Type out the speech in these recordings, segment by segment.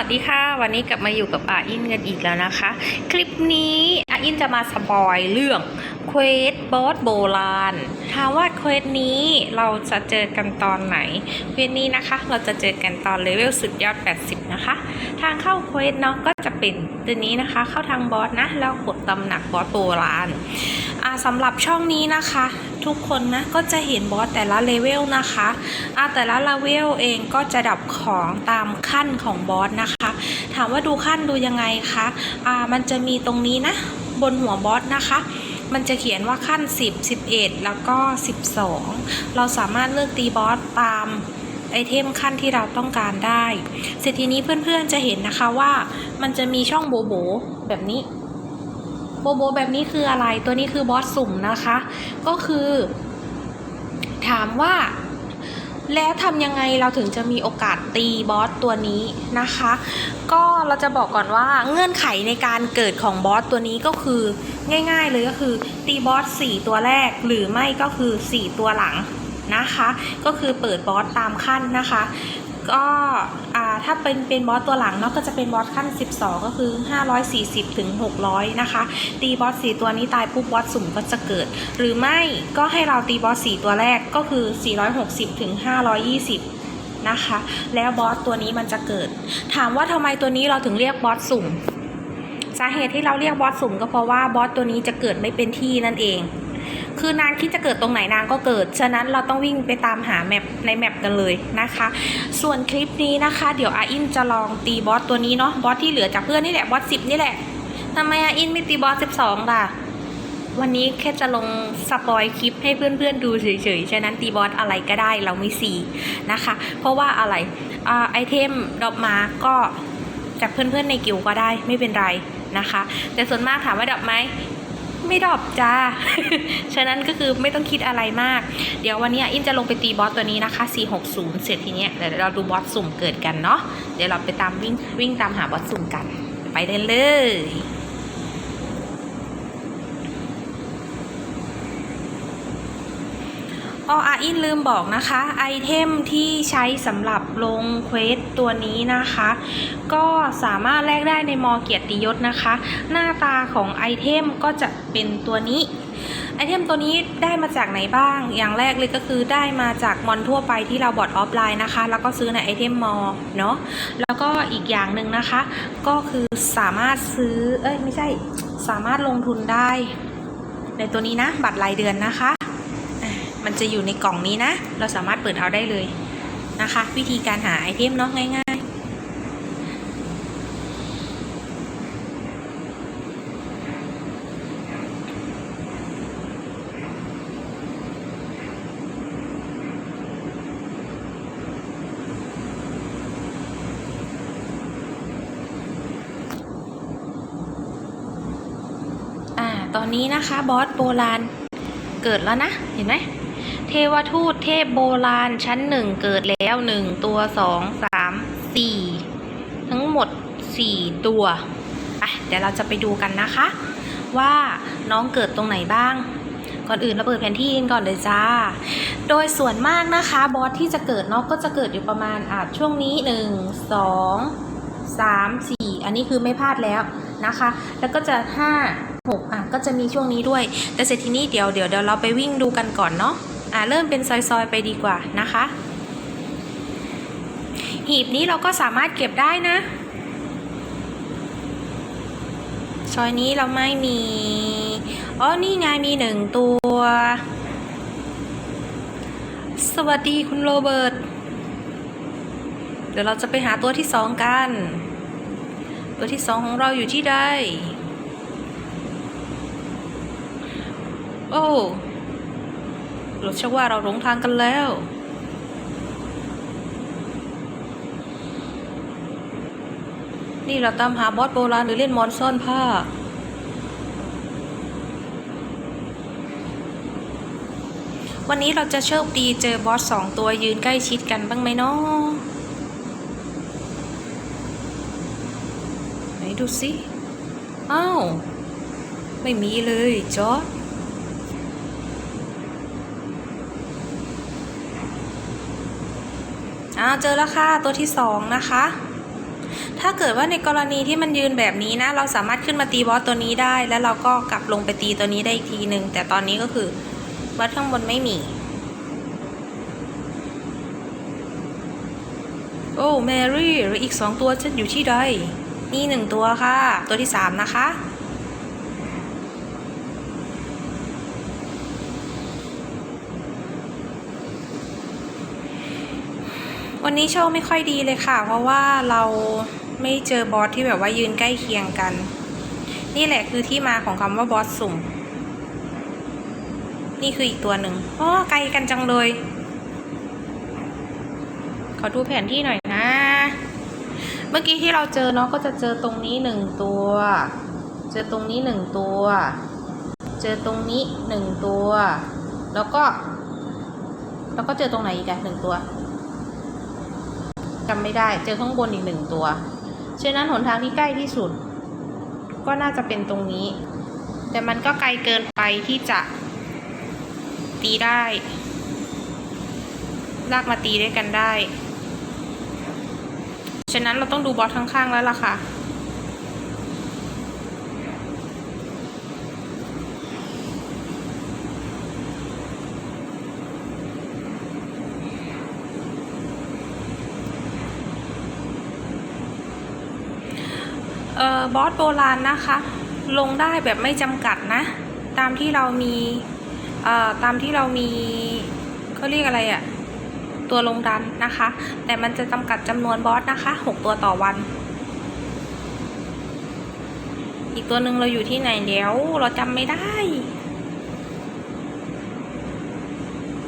สวัสดีค่ะ วันนี้กลับมาอยู่กับอาอินกันอีกแล้วนะคะ คลิปนี้อาอินจะมาสปอยเรื่องเควสบอสโบราณถามว่าเควสนี้เราจะเจอกันตอนไหนเควสนี้นะคะ เราจะเจอกันตอนเลเวลสุดยอด 80 นะคะ ทางเข้าเควสเนาะก็จะเป็นตัวนี้นะคะ เข้าทางบอสนะแล้วกดตำหนักบอสโบราณอ่าสำหรับช่องนี้นะคะ ทุกคนนะก็จะเห็นบอสแต่ละเลเวลนะคะอ่าแต่ละเลเวลเองก็จะดับของตามขั้นของบอสนะคะ ถามว่าดูขั้นดูยังไงคะอ่ามันจะมีตรงนี้นะ บนหัวบอสนะคะมันจะเขียนว่าขั้น 10 11 แล้วก็ 12 เราสามารถเลือกตีบอสตาม ไอเทมขั้นที่เราต้องการได้เสร็จทีนี้เพื่อนๆจะเห็นนะคะว่ามันจะมีช่องโบโบแบบนี้โบโบแบบนี้คืออะไรตัวนี้คือบอสสุ่มนะคะ ก็คือ ถามว่า แล้วทำยังไงเราถึงจะมีโอกาสตีบอสตัวนี้นะคะ ก็เราจะบอกก่อนว่าเงื่อนไขในการเกิดของบอสตัวนี้ก็คือ ง่าย ๆ เลยก็คือ ตีบอส4ตัวแรกหรือไม่ก็คือ 4 ตัวหลัง นะคะ ก็คือเปิดบอสตามขั้นนะคะ ก็ถ้าเป็นเป็นบอสตัวหลังเนาะก็จะเป็นบอสขั้น 12 ก็คือ 540ถึง600 นะคะ ตีบอส4ตัวนี้ตายปุ๊บบอสสุ่มก็จะเกิด หรือไม่ก็ให้เราตีบอส4ตัวแรกก็คือ 460ถึง520นะคะแล้วบอสตัวนี้มันจะเกิด ถามว่าทำไมตัวนี้เราถึงเรียกบอสสุ่ม สาเหตุที่เราเรียกบอสสุ่มก็เพราะว่าบอสตัวนี้จะเกิดไม่เป็นที่นั่นเอง คือนางคิดจะเกิดตรงไหนนางก็เกิด ฉะนั้นเราต้องวิ่งไปตามหาแมปในแมปกันเลยนะคะ ส่วนคลิปนี้นะคะ เดี๋ยวอาอินจะลองตีบอสตัวนี้เนาะบอสที่เหลือจากเพื่อนนี่แหละบอสสิบนี่แหละทำไมอาอินไม่ตีบอสสิบสองล่ะวันนี้แค่จะลงสปอยคลิปให้เพื่อนๆดูเฉยๆ ฉะนั้นตีบอสอะไรก็ได้เราไม่ซีนะคะ เพราะว่าอะไรอ่าไอเทมดอกมาก็จากเพื่อนๆในกิวก็ได้ไม่เป็นไรนะคะ แต่ส่วนมากถามว่าดอกไหม ไม่ดรอบจ้า ฉะนั้นก็คือไม่ต้องคิดอะไรมาก เดี๋ยววันนี้อินจะลงไปตีบอสตัวนี้นะคะ 460 เสร็จทีเนี้ยเดี๋ยวเราดูบอสสุ่มเกิดกันเนาะ เดี๋ยวเราไปตามวิ่งวิ่งตามหาบอสสุ่มกัน ไปเล่นเลย ออาอินลืมบอกนะคะ ไอเทมที่ใช้สำหรับลงเควสตัวนี้นะคะ ก็สามารถแลกได้ในมอเกียรติยศนะคะ หน้าตาของไอเทมก็จะเป็นตัวนี้ไอเทมตัวนี้ได้มาจากไหนบ้าง อย่างแรกเลยก็คือได้มาจากมอนทั่วไปที่เราบอดออฟไลน์นะคะ แล้วก็ซื้อในไอเทมมอเนาะ แล้วก็อีกอย่างหนึ่งนะคะ ก็คือสามารถซื้อ เอ้ยไม่ใช่ สามารถลงทุนได้ ในตัวนี้นะ บัตรรายเดือนนะคะ มันจะอยู่ในกล่องนี้นะ เราสามารถเปิดเอาได้เลยนะคะ วิธีการหาไอเทมเนาะง่ายๆอ่าตอนนี้นะคะบอสโบราณเกิดแล้วนะ เห็นไหม เทวทูตเทพโบราณชั้นหนึ่งเกิดแล้วหนึ่งตัวสองสามสี่ทั้งหมดสี่ตัวไปเดี๋ยวเราจะไปดูกันนะคะ ว่าน้องเกิดตรงไหนบ้าง ก่อนอื่นเราเปิดแผนที่กันก่อนเลยจ้า โดยส่วนมากนะคะบอสที่จะเกิดเนาะก็จะเกิดอยู่ประมาณอาจช่วงนี้หนึ่งสองสามสี่อันนี้คือไม่พลาดแล้วนะคะ แล้วก็จะห้าหกอะก็จะมีช่วงนี้ด้วย แต่เสร็จทีนี้เดี๋ยวเดี๋ยวเดี๋ยวเราไปวิ่งดูกันก่อนเนาะ อ่าเริ่มเป็นซอยๆไปดีกว่านะคะ หีบนี้เราก็สามารถเก็บได้นะ ซอยนี้เราไม่มีอ๋อนี่ไงมีหนึ่งตัว สวัสดีคุณโรเบิร์ตเดี๋ยวเราจะไปหาตัวที่สองกัน ตัวที่สองของเราอยู่ที่ใดโอ้ เราเชื่อว่าเราหลงทางกันแล้ว นี่เราตามหาบอสโบราณหรือเล่นมอนซ่อนผ้า วันนี้เราจะโชคดีเจอบอสสองตัวยืนใกล้ชิดกันบ้างไหมเนาะไหนดูสิ อ้าว ไม่มีเลยจอร์ อ่าเจอแล้วค่ะตัวที่สองนะคะ ถ้าเกิดว่าในกรณีที่มันยืนแบบนี้นะ เราสามารถขึ้นมาตีบอสตัวนี้ได้ แล้วเราก็กลับลงไปตีตัวนี้ได้อีกทีหนึ่งแต่ตอนนี้ก็คือบอสข้างบนไม่มี โอ้แมรี่หรืออีกสองตัวจะอยู่ที่ใดนี่หนึ่งตัวค่ะ ตัวที่สามนะคะ วันนี้โชคไม่ค่อยดีเลยค่ะ เพราะว่าเราไม่เจอบอสที่แบบว่ายืนใกล้เคียงกัน นี่แหละคือที่มาของคำว่าบอสสุ่ม นี่คืออีกตัวหนึ่งอ๋อไกลกันจังเลย ขอดูแผนที่หน่อยนะ เมื่อกี้ที่เราเจอเนาะก็จะเจอตรงนี้หนึ่งตัว เจอตรงนี้หนึ่งตัว เจอตรงนี้หนึ่งตัว แล้วก็ แล้วก็เจอตรงไหนอีกอะหนึ่งตัว จำไม่ได้ เจอข้างบนอีกหนึ่งตัวฉะนั้นหนทางที่ใกล้ที่สุด ก็น่าจะเป็นตรงนี้ แต่มันก็ไกลเกินไปที่จะ ตีได้ ลากมาตีด้วยกันได้ ฉะนั้นเราต้องดูบอสข้างๆแล้วล่ะค่ะ บอสโบราณนะคะ ลงได้แบบไม่จำกัดนะ ตามที่เรามีตามที่เรามีเขาเรียกอะไรอะตัวลงดันนะคะ แต่มันจะจำกัดจำนวนบอสนะคะหกตัวต่อวัน อีกตัวหนึ่งเราอยู่ที่ไหนเดี๋ยวเราจำไม่ได้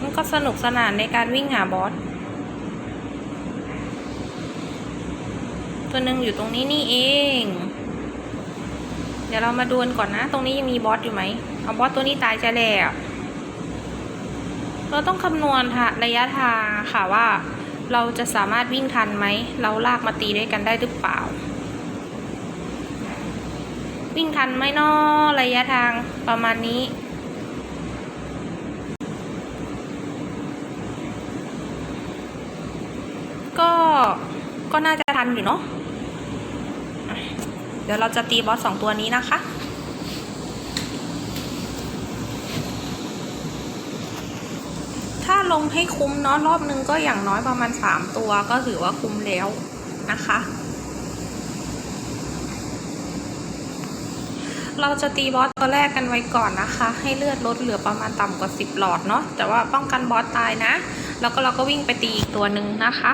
มันก็สนุกสนานในการวิ่งหาบอส ตัวหนึ่งอยู่ตรงนี้นี่เอง เดี๋ยวเรามาดูกันก่อนนะ ตรงนี้ยังมีบอสอยู่ไหมเอาบอสตัวนี้ตายจะแล้วเราต้องคำนวณค่ะระยะทางค่ะว่า เราจะสามารถวิ่งทันไหม เราลากมาตีด้วยกันได้หรือเปล่า วิ่งทันไหมนอระยะทางประมาณนี้ก็ก็น่าจะทันอยู่เนาะ ดี๋ยวเราจะตีบอสสองตัวนี้นะคะ ถ้าลงให้คุ้มเนาะรอบนึงก็อย่างน้อยประมาณสามตัวก็ถือว่าคุ้มแล้วนะคะ เราจะตีบอสตัวแรกกันไว้ก่อนนะคะ ให้เลือดลดเหลือประมาณต่ำกว่า 10 หลอดเนาะแต่ว่าป้องกันบอสตายนะ แล้วก็เราก็วิ่งไปตีอีกตัวหนึ่งนะคะ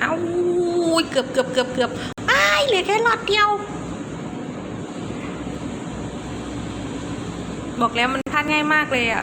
เอาอุ๊ยเกือบเกือบเกือบเกือบอ้ายเหลือแค่หลอดเดียว บอกแล้วมันพลาดง่ายมากเลยอะ่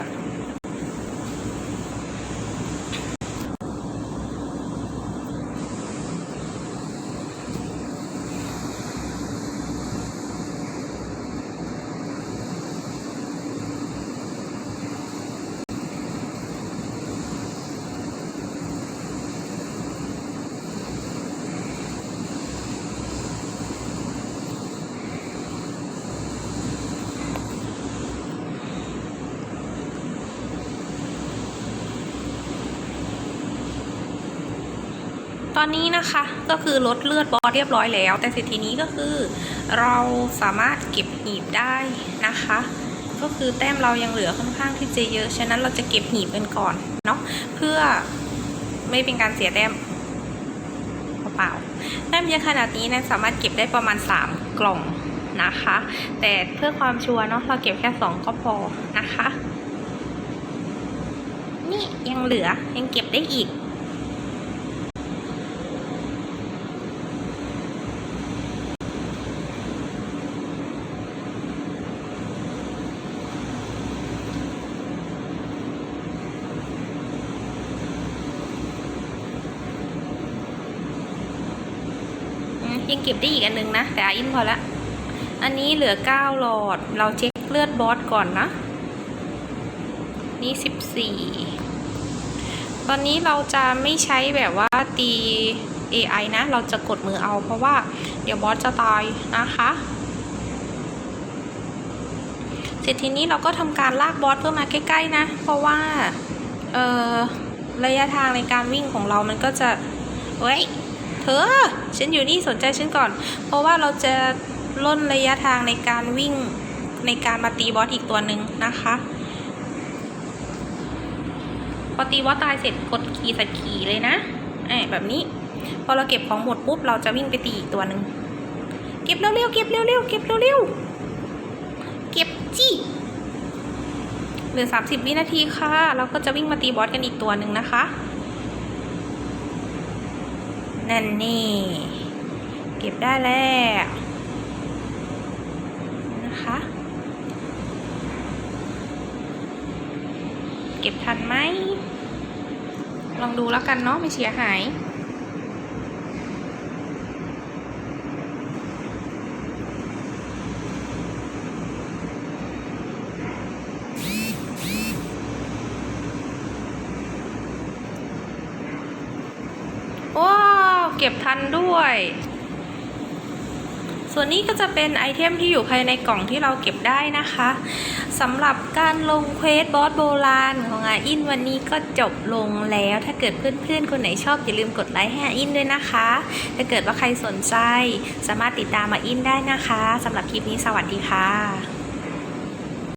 ตอนนี้นะคะก็คือลดเลือดบอสเรียบร้อยแล้ว แต่สิทีนี้ก็คือ เราสามารถเก็บหีบได้นะคะ ก็คือแต้มเรายังเหลือค่อนข้างที่จะเยอะ ฉะนั้นเราจะเก็บหีบกันก่อนเนาะเพื่อไม่เป็นการเสียแต้มเปล่าแต้มเยอะขนาดนี้นะสามารถเก็บได้ประมาณ 3 กล่องนะคะ แต่เพื่อความชัวร์เนาะเราเก็บแค่ 2 ก็พอนะคะ นี่ยังเหลือยังเก็บได้อีก ยังเก็บได้อีกอันนึงนะ แต่อินพอละ อันนี้เหลือ 9 หลอด เราเช็คเลือดบอสก่อนนะ นี่ 14 ตอนนี้เราจะไม่ใช้แบบว่าตี AI นะ เราจะกดมือเอา เพราะว่าเดี๋ยวบอสจะตายนะคะ เสร็จทีนี้เราก็ทำการลากบอสเพื่อมาใกล้ๆนะ เพราะว่าระยะทางในการวิ่งของเรามันก็จะ เฮ้ย เธอ ฉันอยู่นี่สนใจฉันก่อน เพราะว่าเราจะล่นระยะทางในการวิ่งในการมาตีบอสอีกตัวหนึ่งนะคะพอตีบอสตายเสร็จกดขี่ใส่ขี่เลยนะแอบแบบนี้ พอเราเก็บของหมดปุ๊บเราจะวิ่งไปตีอีกตัวหนึ่งเก็บเร็วๆเก็บเร็วๆเก็บเร็วๆเก็บจี้เหลือ30วินาทีค่ะ เราก็จะวิ่งมาตีบอสกันอีกตัวหนึ่งนะคะ นั่นนี่ เก็บได้แล้วนะคะ เก็บทันไหม ลองดูแล้วกันเนาะไม่เสียหาย ว้าวเก็บทันด้วย ส่วนนี้ก็จะเป็นไอเทมที่อยู่ภายในกล่องที่เราเก็บได้นะคะสำหรับการลงเควสบอสโบราณของอาอินวันนี้ก็จบลงแล้ว ถ้าเกิดเพื่อนๆ คนไหนชอบอย่าลืมกดไลค์ให้อาอินด้วยนะคะ ถ้าเกิดว่าใครสนใจ สามารถติดตามอาอินได้นะคะสำหรับคลิปนี้สวัสดีค่ะ